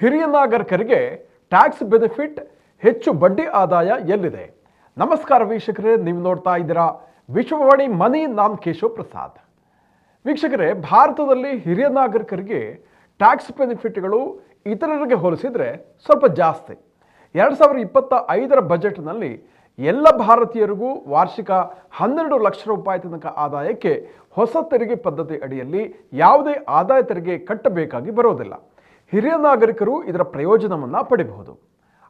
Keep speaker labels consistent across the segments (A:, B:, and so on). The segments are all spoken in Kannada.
A: ಹಿರಿಯ ನಾಗರಿಕರಿಗೆ ಟ್ಯಾಕ್ಸ್ ಬೆನಿಫಿಟ್, ಹೆಚ್ಚು ಬಡ್ಡಿ ಆದಾಯ ಎಲ್ಲಿದೆ? ನಮಸ್ಕಾರ ವೀಕ್ಷಕರೇ, ನೀವು ನೋಡ್ತಾ ಇದ್ದೀರಾ ವಿಶ್ವವಾಣಿ ಮನಿ ನಾಮ್ ಕೇಶವ್ ಪ್ರಸಾದ್. ವೀಕ್ಷಕರೇ, ಭಾರತದಲ್ಲಿ ಹಿರಿಯ ನಾಗರಿಕರಿಗೆ ಟ್ಯಾಕ್ಸ್ ಬೆನಿಫಿಟ್ಗಳು ಇತರರಿಗೆ ಹೋಲಿಸಿದರೆ ಸ್ವಲ್ಪ ಜಾಸ್ತಿ. ಎರಡು ಸಾವಿರದ ಇಪ್ಪತ್ತ ಐದರ ಬಜೆಟ್ನಲ್ಲಿ ಎಲ್ಲ ಭಾರತೀಯರಿಗೂ ವಾರ್ಷಿಕ ಹನ್ನೆರಡು ಲಕ್ಷ ರೂಪಾಯಿ ತನಕ ಆದಾಯಕ್ಕೆ ಹೊಸ ತೆರಿಗೆ ಪದ್ಧತಿ ಅಡಿಯಲ್ಲಿ ಯಾವುದೇ ಆದಾಯ ತೆರಿಗೆ ಕಟ್ಟಬೇಕಾಗಿ ಬರೋದಿಲ್ಲ. ಹಿರಿಯ ನಾಗರಿಕರು ಇದರ ಪ್ರಯೋಜನವನ್ನು ಪಡೆಯಬಹುದು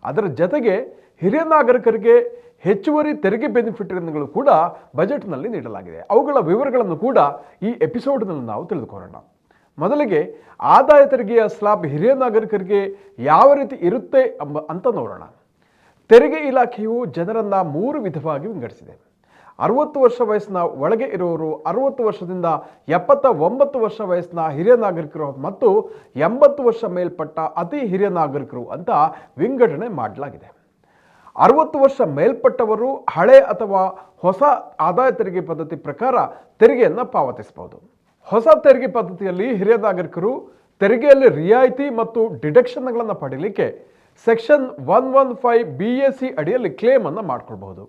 A: ಅದರ ಜೊತೆಗೆ ಹಿರಿಯ ನಾಗರಿಕರಿಗೆ ಹೆಚ್ಚುವರಿ ತೆರಿಗೆ ಬೆನಿಫಿಟ್ಗಳನ್ನು ಕೂಡ ಬಜೆಟ್ನಲ್ಲಿ ನೀಡಲಾಗಿದೆ. ಅವುಗಳ ವಿವರಗಳನ್ನು ಕೂಡ ಈ ಎಪಿಸೋಡ್ನಲ್ಲಿ ನಾವು ತಿಳಿದುಕೊಳ್ಳೋಣ. ಮೊದಲಿಗೆ ಆದಾಯ ತೆರಿಗೆಯ ಸ್ಲಾಬ್ ಹಿರಿಯ ನಾಗರಿಕರಿಗೆ ಯಾವ ರೀತಿ ಇರುತ್ತೆ ಎಂಬ ಅಂತ ನೋಡೋಣ. ತೆರಿಗೆ ಇಲಾಖೆಯು ಜನರನ್ನು ಮೂರು ವಿಧವಾಗಿ ವಿಂಗಡಿಸಿದೆ. ಅರವತ್ತು ವರ್ಷ ವಯಸ್ಸಿನ ಒಳಗೆ ಇರುವವರು ಅರವತ್ತು ವರ್ಷದಿಂದ ಎಪ್ಪತ್ತ ಒಂಬತ್ತು ವರ್ಷ ವಯಸ್ಸಿನ ಹಿರಿಯ ನಾಗರಿಕರು ಮತ್ತು ಎಂಬತ್ತು ವರ್ಷ ಮೇಲ್ಪಟ್ಟ ಅತಿ ಹಿರಿಯ ನಾಗರಿಕರು ಅಂತ ವಿಂಗಡಣೆ ಮಾಡಲಾಗಿದೆ. ಅರವತ್ತು ವರ್ಷ ಮೇಲ್ಪಟ್ಟವರು ಹಳೆ ಅಥವಾ ಹೊಸ ಆದಾಯ ತೆರಿಗೆ ಪದ್ಧತಿ ಪ್ರಕಾರ ತೆರಿಗೆಯನ್ನು ಪಾವತಿಸಬಹುದು. ಹೊಸ ತೆರಿಗೆ ಪದ್ಧತಿಯಲ್ಲಿ ಹಿರಿಯ ನಾಗರಿಕರು ತೆರಿಗೆಯಲ್ಲಿ ರಿಯಾಯಿತಿ ಮತ್ತು ಡಿಡಕ್ಷನ್ಗಳನ್ನು ಪಡೀಲಿಕ್ಕೆ section one one five B S C ಅಡಿಯಲ್ಲಿ ಕ್ಲೇಮನ್ನು ಮಾಡ್ಕೊಳ್ಬಹುದು.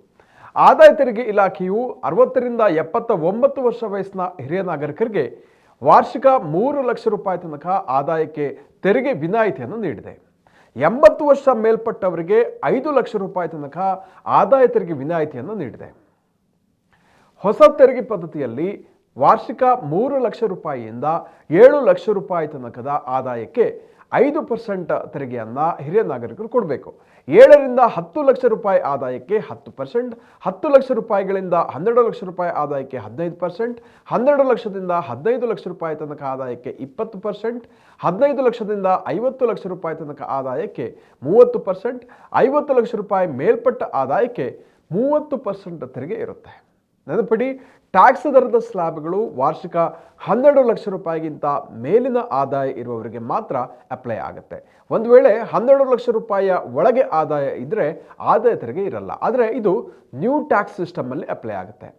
A: ಆದಾಯ ತೆರಿಗೆ ಇಲಾಖೆಯು ಅರವತ್ತರಿಂದ ಎಪ್ಪತ್ತ ಒಂಬತ್ತು ವರ್ಷ ವಯಸ್ಸಿನ ಹಿರಿಯ ನಾಗರಿಕರಿಗೆ ವಾರ್ಷಿಕ ಮೂರು ಲಕ್ಷ ರೂಪಾಯಿ ತನಕ ಆದಾಯಕ್ಕೆ ತೆರಿಗೆ ವಿನಾಯಿತಿಯನ್ನು ನೀಡಿದೆ. ಎಂಬತ್ತು ವರ್ಷ ಮೇಲ್ಪಟ್ಟವರಿಗೆ ಐದು ಲಕ್ಷ ರೂಪಾಯಿ ತನಕ ಆದಾಯ ತೆರಿಗೆ ವಿನಾಯಿತಿಯನ್ನು ನೀಡಿದೆ. ಹೊಸ ತೆರಿಗೆ ಪದ್ಧತಿಯಲ್ಲಿ ವಾರ್ಷಿಕ ಮೂರು ಲಕ್ಷ ರೂಪಾಯಿಯಿಂದ ಏಳು ಲಕ್ಷ ರೂಪಾಯಿ ತನಕದ ಆದಾಯಕ್ಕೆ ಐದು ಪರ್ಸೆಂಟ್ ತೆರಿಗೆಯನ್ನು ಹಿರಿಯ ನಾಗರಿಕರು ಕೊಡಬೇಕು. ಏಳರಿಂದ ಹತ್ತು ಲಕ್ಷ ರೂಪಾಯಿ ಆದಾಯಕ್ಕೆ ಹತ್ತು ಪರ್ಸೆಂಟ್, ಹತ್ತು ಲಕ್ಷ ರೂಪಾಯಿಗಳಿಂದ ಹನ್ನೆರಡು ಲಕ್ಷ ರೂಪಾಯಿ ಆದಾಯಕ್ಕೆ ಹದಿನೈದು ಪರ್ಸೆಂಟ್, ಹನ್ನೆರಡು ಲಕ್ಷದಿಂದ ಹದಿನೈದು ಲಕ್ಷ ರೂಪಾಯಿ ತನಕ ಆದಾಯಕ್ಕೆ ಇಪ್ಪತ್ತು ಪರ್ಸೆಂಟ್, ಹದಿನೈದು ಲಕ್ಷದಿಂದ ಐವತ್ತು ಲಕ್ಷ ರೂಪಾಯಿ ತನಕ ಆದಾಯಕ್ಕೆ ಮೂವತ್ತು ಪರ್ಸೆಂಟ್, ಐವತ್ತು ಲಕ್ಷ ರೂಪಾಯಿ ಮೇಲ್ಪಟ್ಟ ಆದಾಯಕ್ಕೆ ಮೂವತ್ತು ಪರ್ಸೆಂಟ್ ತೆರಿಗೆ ಇರುತ್ತೆ. ನೆನಪಿಡಿ ಟ್ಯಾಕ್ಸ್ ದರದ ಸ್ಲ್ಯಾಬ್ಗಳು ವಾರ್ಷಿಕ ಹನ್ನೆರಡು ಲಕ್ಷ ರೂಪಾಯಿಗಿಂತ ಮೇಲಿನ ಆದಾಯ ಇರುವವರಿಗೆ ಮಾತ್ರ ಅಪ್ಲೈ ಆಗುತ್ತೆ. ಒಂದು ವೇಳೆ ಹನ್ನೆರಡು ಲಕ್ಷ ರೂಪಾಯಿಯ ಒಳಗೆ ಆದಾಯ ಇದ್ದರೆ ಆದಾಯ ತೆರಿಗೆ ಇರಲ್ಲ. ಆದರೆ ಇದು ನ್ಯೂ ಟ್ಯಾಕ್ಸ್ ಸಿಸ್ಟಮಲ್ಲಿ ಅಪ್ಲೈ ಆಗುತ್ತೆ.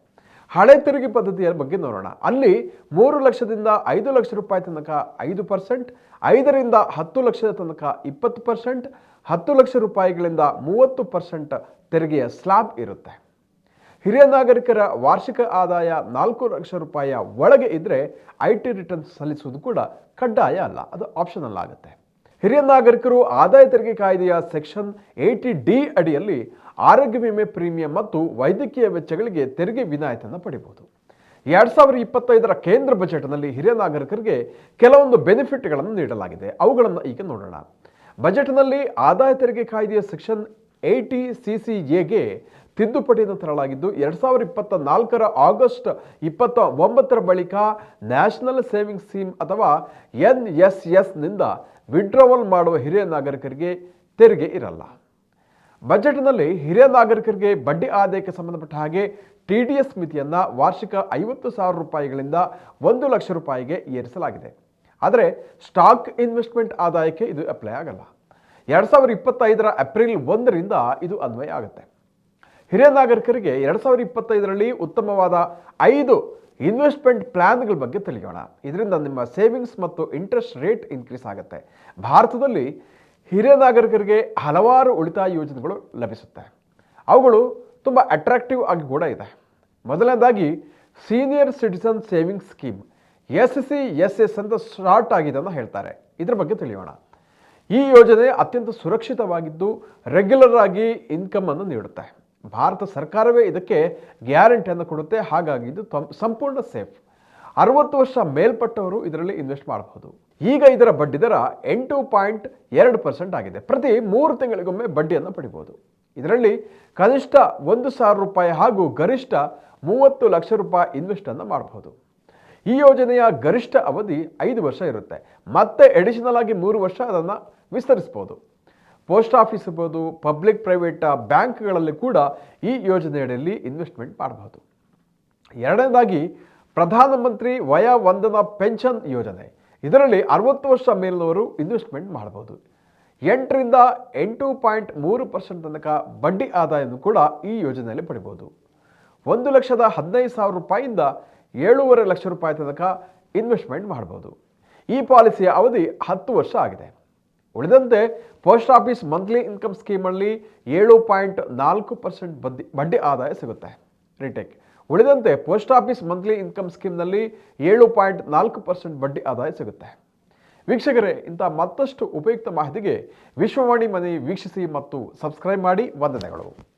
A: ಹಳೆ ತೆರಿಗೆ ಪದ್ಧತಿಯ ಬಗ್ಗೆ ನೋಡೋಣ. ಅಲ್ಲಿ ಮೂರು ಲಕ್ಷದಿಂದ ಐದು ಲಕ್ಷ ರೂಪಾಯಿ ತನಕ ಐದು ಪರ್ಸೆಂಟ್, ಐದರಿಂದ ಹತ್ತು ಲಕ್ಷದ ತನಕ ಇಪ್ಪತ್ತು ಪರ್ಸೆಂಟ್, ಹತ್ತು ಲಕ್ಷ ರೂಪಾಯಿಗಳಿಂದ ಮೂವತ್ತು ಪರ್ಸೆಂಟ್ ತೆರಿಗೆಯ ಸ್ಲ್ಯಾಬ್ ಇರುತ್ತೆ. ಹಿರಿಯ ನಾಗರಿಕರ ವಾರ್ಷಿಕ ಆದಾಯ ನಾಲ್ಕು ಲಕ್ಷ ರೂಪಾಯಿಯ ಒಳಗೆ ಇದ್ದರೆ ಐ ಟಿ ರಿಟರ್ನ್ ಸಲ್ಲಿಸುವುದು ಕೂಡ ಕಡ್ಡಾಯ ಅಲ್ಲ, ಅದು ಆಪ್ಷನಲ್ ಆಗುತ್ತೆ. ಹಿರಿಯ ನಾಗರಿಕರು ಆದಾಯ ತೆರಿಗೆ ಕಾಯ್ದೆಯ ಸೆಕ್ಷನ್ ಏಯ್ಟಿ ಡಿ ಅಡಿಯಲ್ಲಿ ಆರೋಗ್ಯ ವಿಮೆ ಪ್ರೀಮಿಯಂ ಮತ್ತು ವೈದ್ಯಕೀಯ ವೆಚ್ಚಗಳಿಗೆ ತೆರಿಗೆ ವಿನಾಯಿತಿಯನ್ನು ಪಡೆಯಬಹುದು ಎರಡು ಸಾವಿರದ ಇಪ್ಪತ್ತೈದರ ಕೇಂದ್ರ ಬಜೆಟ್ನಲ್ಲಿ ಹಿರಿಯ ನಾಗರಿಕರಿಗೆ ಕೆಲವೊಂದು ಬೆನಿಫಿಟ್ಗಳನ್ನು ನೀಡಲಾಗಿದೆ. ಅವುಗಳನ್ನು ಈಗ ನೋಡೋಣ. ಬಜೆಟ್ನಲ್ಲಿ ಆದಾಯ ತೆರಿಗೆ ಕಾಯ್ದೆಯ ಸೆಕ್ಷನ್ ಏಯ್ಟಿ ಸಿ ಸಿ ಎಗೆ ತಿದ್ದುಪಡಿಯನ್ನು ತರಲಾಗಿದ್ದು ಎರಡು ಸಾವಿರದ ಇಪ್ಪತ್ತ ನಾಲ್ಕರ ಆಗಸ್ಟ್ ಇಪ್ಪತ್ತ ಒಂಬತ್ತರ ಬಳಿಕ ನ್ಯಾಷನಲ್ ಸೇವಿಂಗ್ ಸ್ಕೀಮ್ ಅಥವಾ ಎನ್ ಎಸ್ ಎಸ್ನಿಂದ ವಿಡ್ರಾವಲ್ ಮಾಡುವ ಹಿರಿಯ ನಾಗರಿಕರಿಗೆ ತೆರಿಗೆ ಇರಲ್ಲ. ಬಜೆಟ್ನಲ್ಲಿ ಹಿರಿಯ ನಾಗರಿಕರಿಗೆ ಬಡ್ಡಿ ಆದಾಯಕ್ಕೆ ಸಂಬಂಧಪಟ್ಟ ಹಾಗೆ ಟಿ ಡಿ ಎಸ್ ಮಿತಿಯನ್ನು ವಾರ್ಷಿಕ ಐವತ್ತು ಸಾವಿರ ರೂಪಾಯಿಗಳಿಂದ ಒಂದು ಲಕ್ಷ ರೂಪಾಯಿಗೆ ಏರಿಸಲಾಗಿದೆ. ಆದರೆ ಸ್ಟಾಕ್ ಇನ್ವೆಸ್ಟ್ಮೆಂಟ್ ಆದಾಯಕ್ಕೆ ಇದು ಅಪ್ಲೈ ಆಗಲ್ಲ. ಎರಡು ಸಾವಿರದ ಇಪ್ಪತ್ತೈದರ ಏಪ್ರಿಲ್ ಒಂದರಿಂದ ಇದು ಅನ್ವಯ ಆಗುತ್ತೆ. ಹಿರಿಯ ನಾಗರಿಕರಿಗೆ ಎರಡು ಸಾವಿರದ ಇಪ್ಪತ್ತೈದರಲ್ಲಿ ಉತ್ತಮವಾದ ಐದು ಇನ್ವೆಸ್ಟ್ಮೆಂಟ್ ಪ್ಲ್ಯಾನ್ಗಳ ಬಗ್ಗೆ ತಿಳಿಯೋಣ. ಇದರಿಂದ ನಿಮ್ಮ ಸೇವಿಂಗ್ಸ್ ಮತ್ತು ಇಂಟ್ರೆಸ್ಟ್ ರೇಟ್ ಇನ್ಕ್ರೀಸ್ ಆಗುತ್ತೆ. ಭಾರತದಲ್ಲಿ ಹಿರಿಯ ನಾಗರಿಕರಿಗೆ ಹಲವಾರು ಉಳಿತಾಯ ಯೋಜನೆಗಳು ಲಭಿಸುತ್ತೆ. ಅವುಗಳು ತುಂಬ ಅಟ್ರಾಕ್ಟಿವ್ ಆಗಿ ಕೂಡ ಇದೆ. ಮೊದಲನೇದಾಗಿ senior citizen savings scheme S C S S ಅಂತ ಸ್ಟಾರ್ಟ್ ಆಗಿದೆ ಅಂತ ಹೇಳ್ತಾರೆ. ಇದ್ರ ಬಗ್ಗೆ ತಿಳಿಯೋಣ. ಈ ಯೋಜನೆ ಅತ್ಯಂತ ಸುರಕ್ಷಿತವಾಗಿದ್ದು ರೆಗ್ಯುಲರ್ ಆಗಿ ಇನ್ಕಮ್ ಅನ್ನು ನೀಡುತ್ತೆ. ಭಾರತ ಸರ್ಕಾರವೇ ಇದಕ್ಕೆ ಗ್ಯಾರಂಟಿಯನ್ನು ಕೊಡುತ್ತೆ. ಹಾಗಾಗಿ ಇದು ಸಂಪೂರ್ಣ ಸೇಫ್. ಅರವತ್ತು ವರ್ಷ ಮೇಲ್ಪಟ್ಟವರು ಇದರಲ್ಲಿ ಇನ್ವೆಸ್ಟ್ ಮಾಡಬಹುದು ಈಗ ಇದರ ಬಡ್ಡಿ ದರ ಎಂಟು ಪಾಯಿಂಟ್ ಎರಡು ಪರ್ಸೆಂಟ್ ಆಗಿದೆ. ಪ್ರತಿ ಮೂರು ತಿಂಗಳಿಗೊಮ್ಮೆ ಬಡ್ಡಿಯನ್ನು ಪಡಿಬೋದು. ಇದರಲ್ಲಿ ಕನಿಷ್ಠ ಒಂದು ಸಾವಿರ ರೂಪಾಯಿ ಹಾಗೂ ಗರಿಷ್ಠ ಮೂವತ್ತು ಲಕ್ಷ ರೂಪಾಯಿ ಇನ್ವೆಸ್ಟನ್ನು ಮಾಡಬಹುದು ಈ ಯೋಜನೆಯ ಗರಿಷ್ಠ ಅವಧಿ ಐದು ವರ್ಷ ಇರುತ್ತೆ. ಮತ್ತೆ ಎಡಿಷನಲ್ ಆಗಿ ಮೂರು ವರ್ಷ ಅದನ್ನು ವಿಸ್ತರಿಸ್ಬೋದು. ಪೋಸ್ಟ್ ಆಫೀಸ್ ಇರ್ಬೋದು, ಪಬ್ಲಿಕ್ ಪ್ರೈವೇಟ್ ಬ್ಯಾಂಕ್ಗಳಲ್ಲಿ ಕೂಡ ಈ ಯೋಜನೆಯಡಿಯಲ್ಲಿ ಇನ್ವೆಸ್ಟ್ಮೆಂಟ್ ಮಾಡಬಹುದು. ಎರಡನೇದಾಗಿ, ಪ್ರಧಾನಮಂತ್ರಿ ವಯ ವಂದನಾ ಪೆನ್ಷನ್ ಯೋಜನೆ. ಇದರಲ್ಲಿ ಅರವತ್ತು ವರ್ಷ ಮೇಲಿನವರು ಇನ್ವೆಸ್ಟ್ಮೆಂಟ್ ಮಾಡಬಹುದು. ಎಂಟರಿಂದ ಎಂಟು ಪಾಯಿಂಟ್ ಮೂರು ಪರ್ಸೆಂಟ್ ತನಕ ಬಡ್ಡಿ ಆದಾಯವನ್ನು ಕೂಡ ಈ ಯೋಜನೆಯಲ್ಲಿ ಪಡಿಬೋದು ಒಂದು ಲಕ್ಷದ ಹದಿನೈದು ಸಾವಿರ ರೂಪಾಯಿಯಿಂದ ಏಳೂವರೆ ಲಕ್ಷ ರೂಪಾಯಿ ತನಕ ಇನ್ವೆಸ್ಟ್ಮೆಂಟ್ ಮಾಡ್ಬೋದು ಈ ಪಾಲಿಸಿಯ ಅವಧಿ ಹತ್ತು ವರ್ಷ ಆಗಿದೆ. ಉಳಿದಂತೆ ಪೋಸ್ಟ್ ಆಫೀಸ್ ಮಂತ್ಲಿ ಇನ್ಕಮ್ ಸ್ಕೀಮಲ್ಲಿ ಏಳು ಪಾಯಿಂಟ್ ನಾಲ್ಕು ಪರ್ಸೆಂಟ್ ಬಡ್ಡಿ ಬಡ್ಡಿ ಆದಾಯ ಸಿಗುತ್ತೆ. ರಿಟೇಕ್. ಉಳಿದಂತೆ ಪೋಸ್ಟ್ ಆಫೀಸ್ ಮಂತ್ಲಿ ಇನ್ಕಮ್ ಸ್ಕೀಮ್ನಲ್ಲಿ ಏಳು ಪಾಯಿಂಟ್ ನಾಲ್ಕು ಪರ್ಸೆಂಟ್ ಬಡ್ಡಿ ಆದಾಯ ಸಿಗುತ್ತೆ. ವೀಕ್ಷಕರೇ, ಇಂಥ ಮತ್ತಷ್ಟು ಉಪಯುಕ್ತ ಮಾಹಿತಿಗೆ ವಿಶ್ವವಾಣಿ ಮನೆ ವೀಕ್ಷಿಸಿ ಮತ್ತು ಸಬ್ಸ್ಕ್ರೈಬ್ ಮಾಡಿ ವಂದನೆಗಳು.